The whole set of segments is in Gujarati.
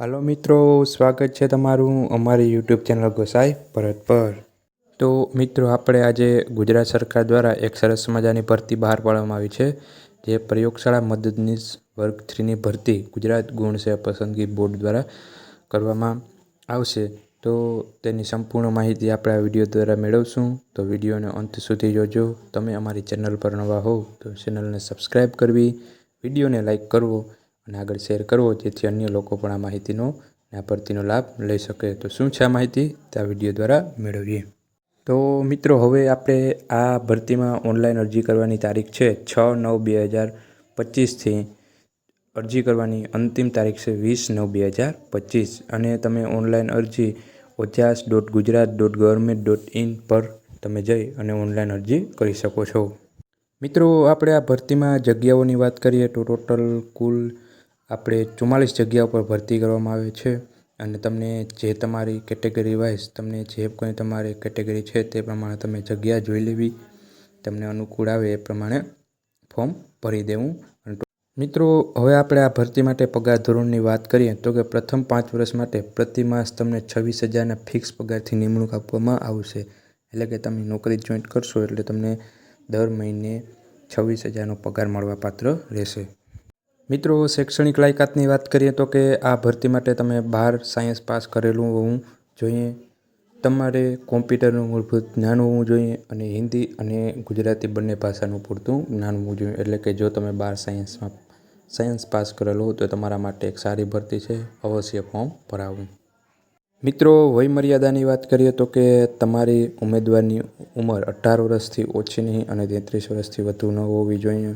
હાલો મિત્રો, સ્વાગત છે તમારું અમારી યુટ્યુબ ચેનલ ગોસાઈ ભરત પર. તો મિત્રો, આપણે આજે ગુજરાત સરકાર દ્વારા એક સરસ મજાની ભરતી બહાર પાડવામાં આવી છે, જે પ્રયોગશાળા મદદનીશ વર્ગ થ્રીની ભરતી ગુજરાત ગુણ છે પસંદગી બોર્ડ દ્વારા કરવામાં આવશે. તો તેની સંપૂર્ણ માહિતી આપણે આ વીડિયો દ્વારા મેળવશું. તો વિડીયોને અંત સુધી જોજો. તમે અમારી ચેનલ પર નવા હોવ તો ચેનલને સબસ્ક્રાઈબ કરવી, વિડીયોને લાઈક કરવો અને આગળ શેર કરવો જેથી અન્ય લોકો પણ આ માહિતીનો આ ભરતીનો લાભ લઈ શકે. તો શું છે આ માહિતી? તે આ વીડિયો દ્વારા મેળવીએ. તો મિત્રો, હવે આપણે આ ભરતીમાં ઓનલાઈન અરજી કરવાની તારીખ છે છ નવ બે હજાર પચીસથી અરજી કરવાની અંતિમ તારીખ છે વીસ નવ બે હજાર પચીસ. અને તમે ઓનલાઈન અરજી Ojas dot Gujarat dot government dot in પર તમે જઈ અને ઓનલાઈન અરજી કરી શકો છો. મિત્રો, આપણે આ ભરતીમાં જગ્યાઓની વાત કરીએ તો ટોટલ કુલ આપણે ચુમ્માલીસ જગ્યા ઉપર ભરતી કરવામાં આવે છે અને તમને જે તમારી કેટેગરી વાઇઝ તમને જે કોઈ તમારી કેટેગરી છે તે પ્રમાણે તમે જગ્યા જોઈ લેવી. તમને અનુકૂળ આવે એ પ્રમાણે ફોર્મ ભરી દેવું. મિત્રો, હવે આપણે આ ભરતી માટે પગાર ધોરણની વાત કરીએ તો કે પ્રથમ પાંચ વર્ષ માટે પ્રતિ માસ તમને છવ્વીસ હજારના ફિક્સ પગારથી નિમણૂક આપવામાં આવશે. એટલે કે તમે નોકરી જોઈન્ટ કરશો એટલે તમને દર મહિને છવ્વીસ હજારનો પગાર મળવા પાત્ર રહેશે. મિત્રો, શૈક્ષણિક લાયકાતની વાત કરીએ તો કે આ ભરતી માટે તમે બાર સાયન્સ પાસ કરેલું હોવું જોઈએ. તમારે કોમ્પ્યુટરનું મૂળભૂત જ્ઞાન હોવું જોઈએ અને હિન્દી અને ગુજરાતી બંને ભાષાનું પૂરતું જ્ઞાન હોવું જોઈએ. એટલે કે જો તમે બાર સાયન્સમાં સાયન્સ પાસ કરેલું તો તમારા માટે એક સારી ભરતી છે, અવશ્ય ફોર્મ ભરાવું. મિત્રો, વયમર્યાદાની વાત કરીએ તો કે તમારી ઉમેદવારની ઉંમર અઢાર વર્ષથી ઓછી નહીં અને તેત્રીસ વર્ષથી વધુ ન હોવી જોઈએ.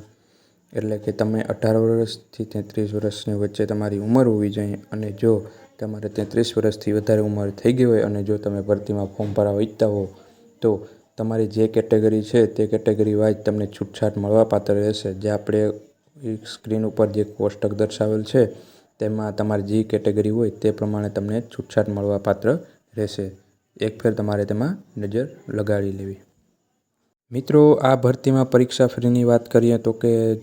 એટલે કે તમે અઢાર વર્ષથી તેત્રીસ વર્ષની વચ્ચે તમારી ઉંમર હોવી જોઈએ અને જો તમારે તેત્રીસ વર્ષથી વધારે ઉંમર થઈ ગઈ હોય અને જો તમે ભરતીમાં ફોર્મ ભરાવા ઈચ્છતા હો, તો તમારી જે કેટેગરી છે તે કેટેગરી વાઇઝ તમને છૂટછાટ મળવાપાત્ર રહેશે. જે આપણે સ્ક્રીન ઉપર જે કોષ્ટક દર્શાવેલ છે, તેમાં તમારી જે કેટેગરી હોય તે પ્રમાણે તમને છૂટછાટ મળવાપાત્ર રહેશે. એક ફેર તમારે તેમાં નજર લગાડી લેવી. મિત્રો, આ ભરતીમાં પરીક્ષા ફીની વાત કરીએ તો કે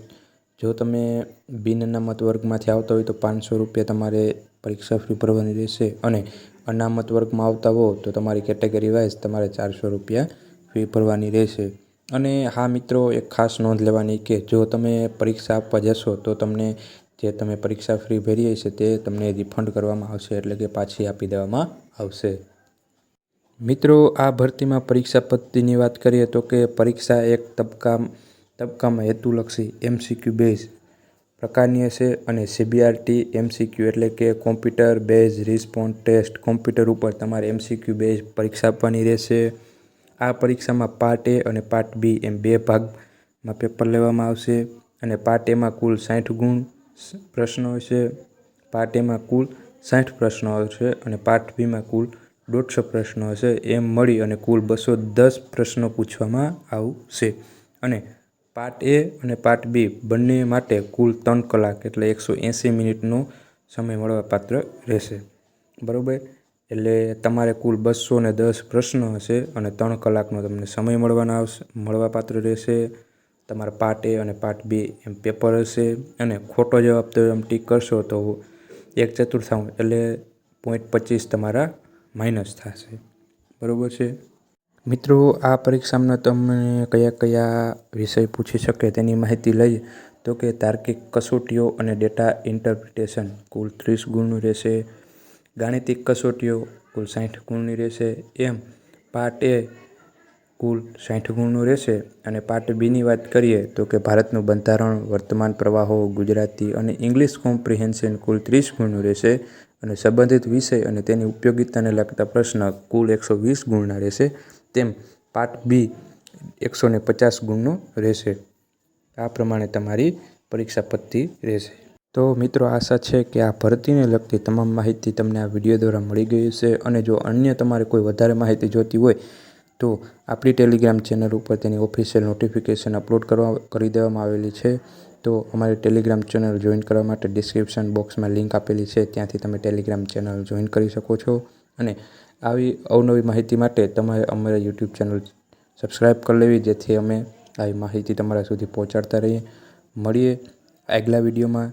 જો તમે બિન અનામત વર્ગમાંથી આવતા હોય તો પાંચસો રૂપિયા તમારે પરીક્ષા ફી ભરવાની રહેશે અને અનામત વર્ગમાં આવતા હો તો તમારી કેટેગરી વાઇઝ તમારે ચારસો રૂપિયા ફી ભરવાની રહેશે. અને હા મિત્રો, એક ખાસ નોંધ લેવાની કે જો તમે પરીક્ષા આપવા જશો તો તમને જે તમે પરીક્ષા ફી ભરી હશે તે તમને રિફંડ કરવામાં આવશે એટલે કે પાછી આપી દેવામાં આવશે. મિત્રો, આ ભરતીમાં પરીક્ષા પદ્ધતિની વાત કરીએ તો કે પરીક્ષા એક તબક્કા તબક્કામાં હેતુલક્ષી એમસીક્યુ બેઝ પ્રકારની હશે અને સીબીઆરટી એમસીક્યુ એટલે કે computer base response test computer ઉપર તમારે એમસીક્યુ બેઝ પરીક્ષા આપવાની રહેશે. આ પરીક્ષામાં પાર્ટ એ અને પાર્ટ બી એમ બે ભાગમાં પેપર લેવામાં આવશે અને પાર્ટ એમાં કુલ સાઠ ગુણ પ્રશ્નો હશે. પાર્ટ એમાં કુલ સાઠ પ્રશ્નો હશે અને પાર્ટ બીમાં કુલ દોઢસો પ્રશ્નો હશે. એમ મળી અને કુલ બસો દસ પ્રશ્નો પૂછવામાં આવશે. અને પાર્ટ એ અને પાર્ટ બી બંને માટે કુલ ત્રણ કલાક એટલે એકસો એંસી મિનિટનો સમય મળવાપાત્ર રહેશે. બરાબર? એટલે તમારે કુલ બસો ને દસ પ્રશ્નો હશે અને ત્રણ કલાકનો તમને સમય મળવાના આવશે, મળવાપાત્ર રહેશે. તમારા પાર્ટ એ અને પાર્ટ બી એમ પેપર હશે અને ખોટો જવાબ તો એમ ટીક કરશો તો એક ચતુર્થાંશ એટલે પોઈન્ટ પચીસ તમારા માઇનસ થશે. બરાબર છે? મિત્રો, આ પરીક્ષામાં તમને કયા કયા વિષય પૂછી શકે તેની માહિતી લઈએ તો કે તાર્કિક કસોટીઓ અને ડેટા ઇન્ટરપ્રિટેશન. કુલ ત્રીસ ગુણનું રહેશે. ગાણિતિક કસોટીઓ, કુલ સાઠ ગુણની રહેશે. એમ, પાર્ટ એ, કુલ સાઠ ગુણનું રહેશે. અને પાર્ટ બીની વાત કરીએ, તો કે ભારતનું બંધારણ, વર્તમાન પ્રવાહો, ગુજરાતી અને ઇંગ્લિશ કોમ્પ્રિહેન્શન કુલ ત્રીસ ગુણનું રહેશે. અને સંબંધિત વિષય અને તેની ઉપયોગિતાને લગતા પ્રશ્ન કુલ એકસો વીસ ગુણના રહેશે. તેમ પાર્ટ બી એકસો ને પચાસ ગુણનો રહેશે. આ પ્રમાણે તમારી પરીક્ષા પદ્ધતિ રહેશે. તો મિત્રો, આશા છે કે આ ભરતીને લગતી તમામ માહિતી તમને આ વીડિયો દ્વારા મળી ગઈ હશે અને જો અન્ય તમારે કોઈ વધારે માહિતી જોઈતી હોય, તો આપણી ટેલિગ્રામ ચેનલ ઉપર તેની ઓફિશિયલ નોટિફિકેશન અપલોડ કરવા, કરી દેવામાં આવેલી છે. તો અમારી ટેલિગ્રામ ચેનલ જોઈન કરવા માટે ડિસ્ક્રિપ્શન બોક્સમાં લિંક આપેલી છે. ત્યાંથી તમે ટેલિગ્રામ ચેનલ જોઈન કરી શકો છો અને આવી અવનવી માહિતી માટે તમારે અમારા યુટ્યુબ ચેનલ સબસ્ક્રાઈબ કરી લેવી, જેથી અમે આવી માહિતી તમારા સુધી પહોંચાડતા રહીએ. મળીએ આગલા વિડીયોમાં